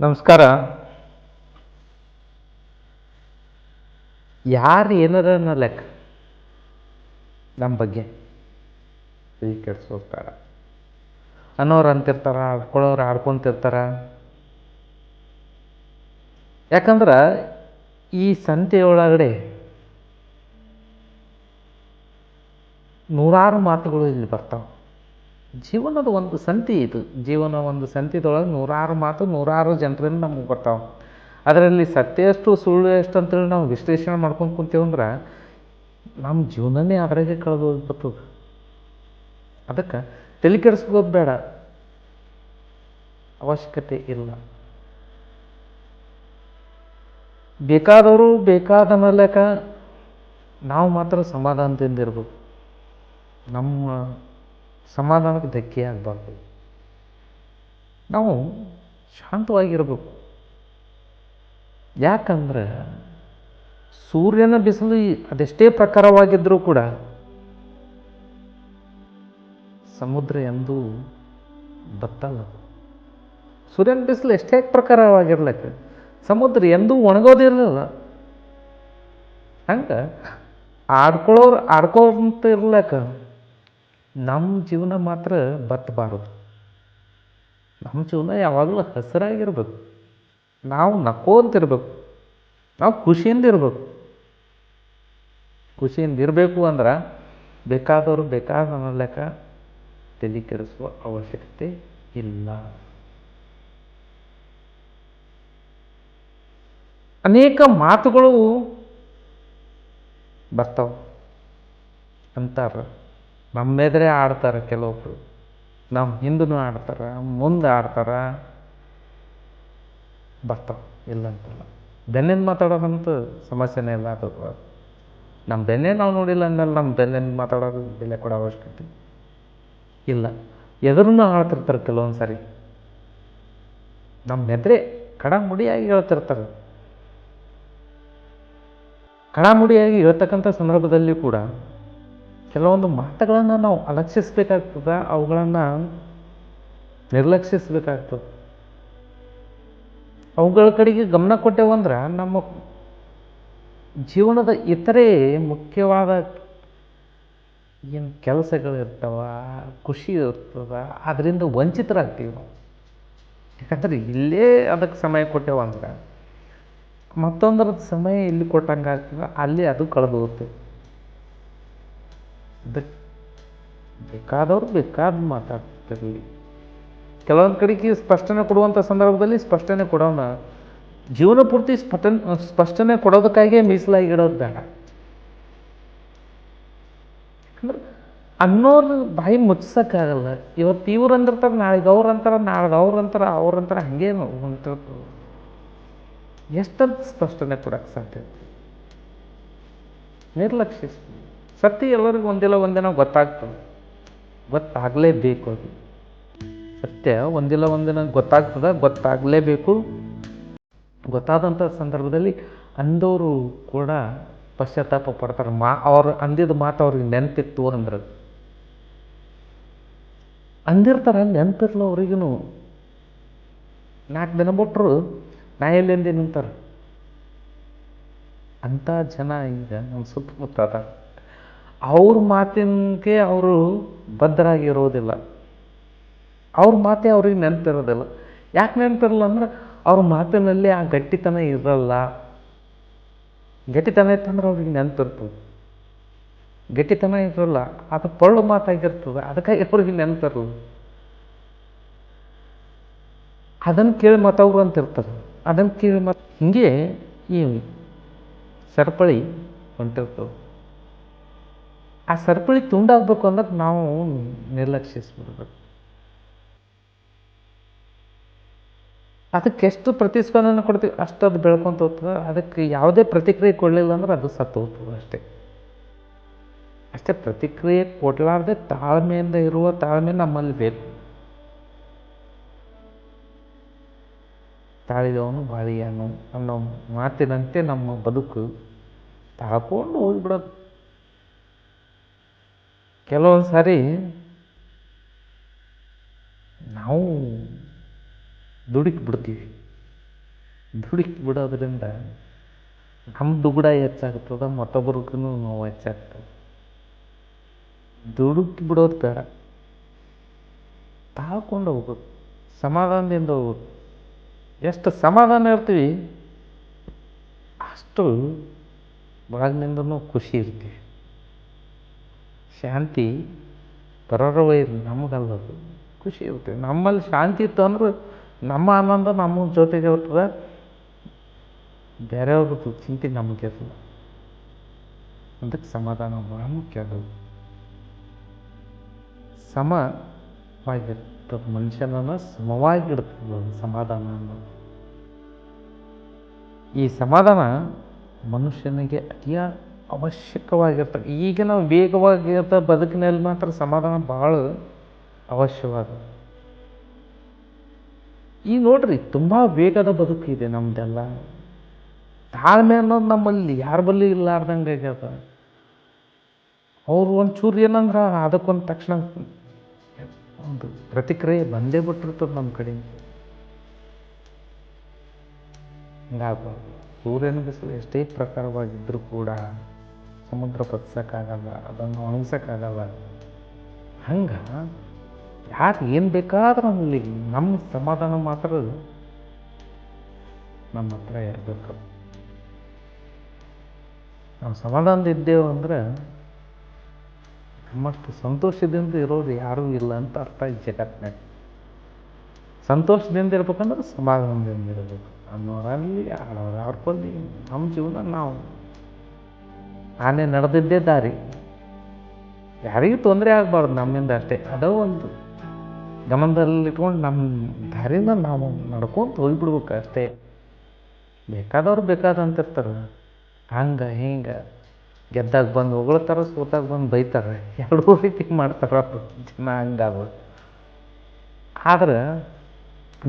ನಮಸ್ಕಾರ. ಯಾರು ಏನಾರ ಅನ್ನೋ ಲೆಕ್ಕ. ನಮ್ಮ ಬಗ್ಗೆ. ಈ ಕೆಡ್ಸೋಗ್ತಾರ ಅನ್ನೋರು ಅಂತಿರ್ತಾರ ಆಡ್ಕೊಳ್ಳೋರು ಆಡ್ಕೊಂತಿರ್ತಾರ. ಯಾಕಂದ್ರೆ ಈ ಸಂತೆಯೊಳಗಡೆ ನೂರಾರು ಮಾತುಗಳು ಇಲ್ಲಿ ಬರ್ತಾವೆ. ಜೀವನದ ಒಂದು ಸಂತಿ ಇದು. ಜೀವನ ಒಂದು ಸಂತಿದೊಳಗೆ ನೂರಾರು ಮಾತು ನೂರಾರು ಜನರಿಂದ ನಮ್ಗೆ ಬರ್ತಾವೆ. ಅದರಲ್ಲಿ ಸತ್ಯ ಎಷ್ಟು, ಸುಳ್ಳು ಎಷ್ಟು ಅಂತೇಳಿ ನಾವು ವಿಶ್ಲೇಷಣೆ ಮಾಡ್ಕೊಂಡು ಕುಂತೀವಂದ್ರೆ ನಮ್ಮ ಜೀವನನೇ ಅದ್ರಾಗೆ ಕಳೆದು ಹೋಗ್ಬಿಡ್ತದೆ ಅದಕ್ಕೆ ತಲೆ ಕೆಡಿಸ್ಕೋದು ಬೇಡ. ಅವಶ್ಯಕತೆ ಇಲ್ಲ. ಬೇಕಾದವರು ಬೇಕಾದ ಮೇಲೆಕ ನಾವು ಮಾತ್ರ ಸಮಾಧಾನದಿಂದ ಇರ್ಬೇಕು. ನಮ್ಮ ಸಮಾಧಾನಕ್ಕೆ ಧಕ್ಕೆ ಆಗಬಾರ್ದು. ನಾವು ಶಾಂತವಾಗಿರಬೇಕು. ಯಾಕಂದ್ರೆ ಸೂರ್ಯನ ಬಿಸಿಲು ಅದೆಷ್ಟೇ ಪ್ರಕಾರವಾಗಿದ್ದರೂ ಕೂಡ ಸಮುದ್ರ ಎಂದೂ ಬತ್ತಲ್ಲ. ಸೂರ್ಯನ ಬಿಸಿಲು ಎಷ್ಟೇ ಪ್ರಕಾರವಾಗಿರ್ಲಕ್ಕ, ಸಮುದ್ರ ಎಂದೂ ಒಣಗೋದಿರಲಿಲ್ಲ ಹಂಗೆ ಆಡ್ಕೊಳ್ಳೋರು ಆಡ್ಕೊಂತ ಇರ್ಲಕ್ಕ ನಮ್ಮ ಜೀವನ ಮಾತ್ರ ಬತ್ತಬಾರದು ನಮ್ಮ ಜೀವನ ಯಾವಾಗಲೂ ಹಸಿರಾಗಿರ್ಬೇಕು. ನಾವು ನಕ್ಕೋಂತಿರ್ಬೇಕು ನಾವು ಖುಷಿಯಿಂದ ಇರ್ಬೇಕು. ಖುಷಿಯಿಂದ ಇರಬೇಕು ಅಂದ್ರೆ ಬೇಕಾದವರು ಬೇಕಾದ ಲೆಕ್ಕ ತಲೆ ಕೆಡಿಸುವ ಅವಶ್ಯಕತೆ ಇಲ್ಲ. ಅನೇಕ ಮಾತುಗಳು ಬರ್ತಾವೆ. ಅಂತಾರೆ. ನಮ್ಮೆದುರೇ ಆಡ್ತಾರೆ ಕೆಲವೊಬ್ರು. ನಮ್ಮ ಹಿಂದೂ ಆಡ್ತಾರೆ ಮುಂದೆ ಆಡ್ತಾರೆ. ಬರ್ತಾವೆ ಇಲ್ಲ ಅಂತಲ್ಲ ಬೆನ್ನಿಂದ ಮಾತಾಡೋದಂತೂ ಸಮಸ್ಯೆನೇ ಇಲ್ಲ ಅದು. ನಮ್ಮ ಬೆನ್ನೇ ನಾವು ನೋಡಿಲ್ಲ ಅಂದ್ಮೇಲೆ ನಮ್ಮ ಬೆನ್ನಿಂದ ಮಾತಾಡೋದು ಬೆಲೆ ಕೊಡೋ ಅವಶ್ಯಕತೆ ಇಲ್ಲ. ಎದುರನ್ನು ಆಡ್ತಿರ್ತಾರೆ ಕೆಲವೊಂದು ಸಾರಿ ನಮ್ಮ ಎದುರೇ ಕಡಾಮುಡಿಯಾಗಿ ಹೇಳ್ತಿರ್ತಾರೆ. ಕಡಾಮುಡಿಯಾಗಿ ಹೇಳ್ತಕ್ಕಂಥ ಸಂದರ್ಭದಲ್ಲಿ ಕೂಡ ಕೆಲವೊಂದು ಮಾತುಗಳನ್ನು ನಾವು ಅಲಕ್ಷಿಸ್ಬೇಕಾಗ್ತದೆ, ಅವುಗಳನ್ನು ನಿರ್ಲಕ್ಷಿಸ್ಬೇಕಾಗ್ತದೆ. ಅವುಗಳ ಕಡೆಗೆ ಗಮನ ಕೊಟ್ಟೆವಂದ್ರೆ ನಮ್ಮ ಜೀವನದ ಇತರೆ ಮುಖ್ಯವಾದ ಏನು ಕೆಲಸಗಳಿರ್ತವೆ ಖುಷಿ ಇರ್ತದೆ, ಅದರಿಂದ ವಂಚಿತರಾಗ್ತೀವಿ ನಾವು. ಯಾಕಂದ್ರೆ ಇಲ್ಲೇ ಅದಕ್ಕೆ ಸಮಯ ಕೊಟ್ಟೆವಂದ್ರೆ ಮತ್ತೊಂದರ ಸಮಯ ಇಲ್ಲಿ ಕೊಟ್ಟಂಗೆ ಆಗ್ತದೆ ಅಲ್ಲಿ ಅದು ಕಳೆದು ಹೋಗುತ್ತೆ ಬೇಕಾದವ್ರು ಬೇಕಾದ ಮಾತಾಡ್ತಿರಲಿ. ಕೆಲವೊಂದು ಕಡೆಗೆ ಸ್ಪಷ್ಟನೆ ಕೊಡುವಂಥ ಸಂದರ್ಭದಲ್ಲಿ ಸ್ಪಷ್ಟನೆ ಕೊಡೋಣ. ಜೀವನ ಪೂರ್ತಿ ಸ್ಪಷ್ಟನೆ ಸ್ಪಷ್ಟನೆ ಕೊಡೋದಕ್ಕಾಗಿಯೇ ಮೀಸಲಾಗಿ ಇಡೋದು ಬೇಡ. ಯಾಕಂದ್ರೆ ಅನ್ನೋರು ಬಾಯಿ ಮುಚ್ಚಕ್ಕಾಗಲ್ಲ ಇವತ್ತು ಇವ್ರು ಅಂದಿರ್ತಾರೆ ನಾಳೆಗೆ ಅವ್ರು ಅಂತಾರೆ, ನಾಳೆಗೆ ಅವ್ರು ಅಂತಾರೆ ಅವ್ರು ಅಂತಾರೆ ಹಂಗೇನು ಹೊಂಟಿರ್ತದೆ ಎಷ್ಟಂತ ಸ್ಪಷ್ಟನೆ ಕೊಡಕ್ಕೆ ಸಾಧ್ಯ ನಿರ್ಲಕ್ಷಿಸಿ ಸತ್ಯ ಎಲ್ಲರಿಗೂ ಒಂದಿಲ್ಲ, ಒಂದಿನ ಗೊತ್ತಾಗ್ತದೆ. ಗೊತ್ತಾಗಲೇಬೇಕು ಅದು. ಸತ್ಯ ಒಂದಿಲ್ಲ, ಒಂದಿನ ಗೊತ್ತಾಗ್ತದೆ, ಗೊತ್ತಾಗಲೇಬೇಕು. ಗೊತ್ತಾದಂಥ ಸಂದರ್ಭದಲ್ಲಿ ಅಂದವರು ಕೂಡ ಪಶ್ಚಾತ್ತಾಪ ಪಡ್ತಾರೆ. ಮಾ, ಅವ್ರು ಅಂದಿದ್ದ ಮಾತು ಅವ್ರಿಗೆ ನೆನಪಿತ್ತು ಅಂದ್ರೆ. ಅಂದಿರ್ತಾರೆ, ನೆನಪಿರ್ಲ ಅವ್ರಿಗೂ ನಾಲ್ಕು ದಿನ ಬಿಟ್ಟರು ನಾ ಎಲ್ಲಿಂದ ನಿಂತಾರೆ. ಅಂಥ ಜನ ಈಗ ನಮ್ಮ ಸುತ್ತಮುತ್ತ ಅವ್ರ ಮಾತಿನಕ್ಕೆ ಅವರು ಬದ್ಧರಾಗಿರೋದಿಲ್ಲ. ಅವ್ರ ಮಾತೇ ಅವ್ರಿಗೆ ನೆನಪಿರೋದಿಲ್ಲ. ಯಾಕೆ ನೆನಪಿರಲ್ಲ ಅಂದ್ರೆ ಅವ್ರ ಮಾತಿನಲ್ಲಿ ಆ ಗಟ್ಟಿತನ ಇರಲ್ಲ. ಗಟ್ಟಿತನ ಇತ್ತಂದ್ರೆ ಅವ್ರಿಗೆ ನೆನಪಿರ್ತದೆ. ಗಟ್ಟಿತನ ಇರಲ್ಲ. ಅದು ಪಳ್ಳು ಮಾತಾಗಿರ್ತದೆ. ಅದಕ್ಕಾಗಿ ಅವ್ರಿಗೆ ನೆನಪಿರಲ್ಲ. ಅದನ್ನು ಕೇಳಿ ಮತ್ತವ್ರು ಅಂತ ಇರ್ತಾರೆ. ಅದನ್ನು ಕೇಳಿ ಮತ್ತೆ ಹಿಂಗೆ ಈ ಸರಪಳಿ ಹೊಂಟಿರ್ತವೆ ಆ ಸರಪಳಿ ತುಂಡಾಗಬೇಕು ಅಂದ್ರೆ ನಾವು ನಿರ್ಲಕ್ಷಿಸ್ಬಿಡ್ಬೇಕು. ಅದಕ್ಕೆ ಎಷ್ಟು ಪ್ರತಿಸ್ಪಂದನೆ ಕೊಡ್ತೀವಿ, ಅಷ್ಟು ಅದು ಬೆಳ್ಕೊಂತ ಹೋಗ್ತದೆ. ಅದಕ್ಕೆ ಯಾವುದೇ ಪ್ರತಿಕ್ರಿಯೆ ಕೊಡಲಿಲ್ಲ ಅಂದ್ರೆ ಅದು ಸತ್ತು ಹೋಗ್ತದೆ ಅಷ್ಟೇ. ಅಷ್ಟೇ ಪ್ರತಿಕ್ರಿಯೆ ಕೊಡಲಾರ್ದೆ ತಾಳ್ಮೆಯಿಂದ ಇರುವ ತಾಳ್ಮೆ ನಮ್ಮಲ್ಲಿ ಬೇಕು. ತಾಳಿದವನು ಬಾಳಿಯನು ಅನ್ನೋ ಮಾತಿನಂತೆ ನಮ್ಮ ಬದುಕು ತಾಳ್ಕೊಂಡು ಹೋಗ್ಬಿಡೋದು. ಕೆಲವೊಂದು ಸಾರಿ ನಾವು ದುಡುಕಿ ಬಿಡ್ತೀವಿ ದುಡುಕಿ ಬಿಡೋದ್ರಿಂದ ನಮ್ಮ ದುಗುಡ ಹೆಚ್ಚಾಗ್ತದೆ ಮತ್ತೊಬ್ರಿಗೂ ನೋವು ಹೆಚ್ಚಾಗ್ತದೆ. ದುಡುಕಿ ಬಿಡೋದು ಬೇಡ. ತಾಳ್ಕೊಂಡು ಹೋಗ್ಬೇಕು. ಸಮಾಧಾನದಿಂದ ಹೋಗ್ಬೇಕು. ಎಷ್ಟು ಸಮಾಧಾನ ಇರ್ತೀವಿ, ಅಷ್ಟು ಒಳಗಿನಿಂದನೂ ಖುಷಿ ಇರ್ತೀವಿ. ಶಾಂತಿ ಪರರ ವೈರಿ ನಮಗಲ್ಲದು. ಖುಷಿ ಇರುತ್ತೆ. ನಮ್ಮಲ್ಲಿ ಶಾಂತಿ ಇತ್ತು ಅಂದ್ರೆ ನಮ್ಮ ಆನಂದ ನಮ್ಮ ಜೊತೆಗೆ ಇರ್ತದೆ. ಬೇರೆಯವ್ರದ್ದು ಚಿಂತೆ ನಮಗೆ ಇರ್ತದೆ ಅದಕ್ಕೆ ಸಮಾಧಾನ ಬಹಳ ಮುಖ್ಯ ಅದು. ಸಮವಾಗಿರ್ತದೆ. ಮನುಷ್ಯನನ್ನು ಸಮವಾಗಿಡ್ತದೆ ಅದು ಸಮಾಧಾನ ಅನ್ನೋದು. ಈ ಸಮಾಧಾನ ಮನುಷ್ಯನಿಗೆ ಅತಿ ಅವಶ್ಯಕವಾಗಿರ್ತದೆ ಈಗ ನಾವು ವೇಗವಾಗಿರ್ತ ಬದುಕಿನಲ್ಲಿ ಮಾತ್ರ ಸಮಾಧಾನ ಭಾಳ ಅವಶ್ಯವಾದ ಈಗ ನೋಡ್ರಿ, ತುಂಬ ವೇಗದ ಬದುಕಿದೆ ನಮ್ದೆಲ್ಲ. ತಾಳ್ಮೆ ಅನ್ನೋದು ನಮ್ಮಲ್ಲಿ ಯಾರ ಬಲ್ಲಿ ಇಲ್ಲಾರ್ದಂಗೆ ಆಗ್ಯದ. ಅವ್ರು ಒಂಚೂರು ಏನಂದ್ರೆ ಅದಕ್ಕೊಂದು ತಕ್ಷಣ ಒಂದು ಪ್ರತಿಕ್ರಿಯೆ ಬಂದೇ ಬಿಟ್ಟಿರ್ತದೆ ನಮ್ಮ ಕಡೆ. ಹಿಂಗಾಗ ಸೂರ್ಯನ ಬಿಸಿಲು ಎಷ್ಟೇ ಪ್ರಕಾರವಾಗಿದ್ದರೂ ಕೂಡ ಸಮುದ್ರ ಬಗ್ಸೋಕ್ಕಾಗಲ್ಲ ಅದನ್ನು ಒಣಗ್ಸೋಕ್ಕಾಗಲ್ಲ ಹಂಗೆ ಯಾರು ಏನು ಬೇಕಾದ್ರೂ ಅಲ್ಲಿ ನಮ್ಮ ಸಮಾಧಾನ ಮಾತ್ರ ನಮ್ಮ ಹತ್ರ ಇರಬೇಕು. ನಾವು ಸಮಾಧಾನದ ಇದ್ದೇವೆ ಅಂದ್ರೆ ನಮ್ಮಷ್ಟು ಸಂತೋಷದಿಂದ ಇರೋರು ಯಾರೂ ಇಲ್ಲ ಅಂತ ಅರ್ಥ ಈ ಜಗತ್ತಿನಾಗ ಸಂತೋಷದಿಂದ ಇರ್ಬೇಕಂದ್ರೆ ಸಮಾಧಾನದಿಂದ ಇರಬೇಕು. ಅನ್ನೋರಲ್ಲಿ ಆಡೋರು ಅವ್ರ ನಮ್ಮ ಜೀವನ ನಾವು. ಆನೆ ನಡೆದಿದ್ದೇ ದಾರಿ. ಯಾರಿಗೂ ತೊಂದರೆ ಆಗಬಾರ್ದು, ನಮ್ಮಿಂದ ಅಷ್ಟೇ. ಅದೋ ಒಂದು ಗಮನದಲ್ಲಿಟ್ಕೊಂಡು ನಮ್ಮ ದಾರಿನ ನಾವು ನಡ್ಕೊಂತ ಹೋಗ್ಬಿಡ್ಬೇಕು ಅಷ್ಟೇ. ಬೇಕಾದವ್ರು ಬೇಕಾದಂತಿರ್ತಾರೆ ಹಂಗೆ, ಹಿಂಗೆ. ಗೆದ್ದಾಗ ಬಂದು ಹೊಗಳ್ತಾರೆ, ಸೋತಾಗ ಬಂದು ಬೈತಾರೆ. ಎರಡೂ ರೀತಿ ಮಾಡ್ತಾರೆ ಅವರು. ಜನ ಹಂಗಾದ್ರು ಆದ್ರೆ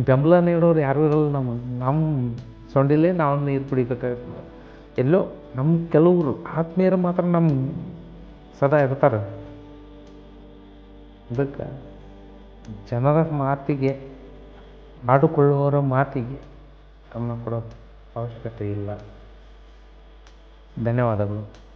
ಬೆಂಬಲ ನೀಡೋರು ಯಾರು ಇರಲ್ಲ ನಮಗೆ. ನಮ್ಮ ಸೊಂಡಿಲೇ ನಾವು ನೀರು ಕುಡಿಬೇಕಾಗ್ತದೆ. ಎಲ್ಲೋ ನಮ್ಮ ಕೆಲವರು ಆತ್ಮೀಯರು ಮಾತ್ರ ನಮ್ಮ ಸದಾ ಇರ್ತಾರೆ. ಅದಕ್ಕೆ ಜನರ ಮಾತಿಗೆ, ಆಡಿಕೊಳ್ಳುವವರ ಮಾತಿಗೆ ಗಮನ ಕೊಡೋ ಅವಶ್ಯಕತೆ ಇಲ್ಲ. ಧನ್ಯವಾದಗಳು.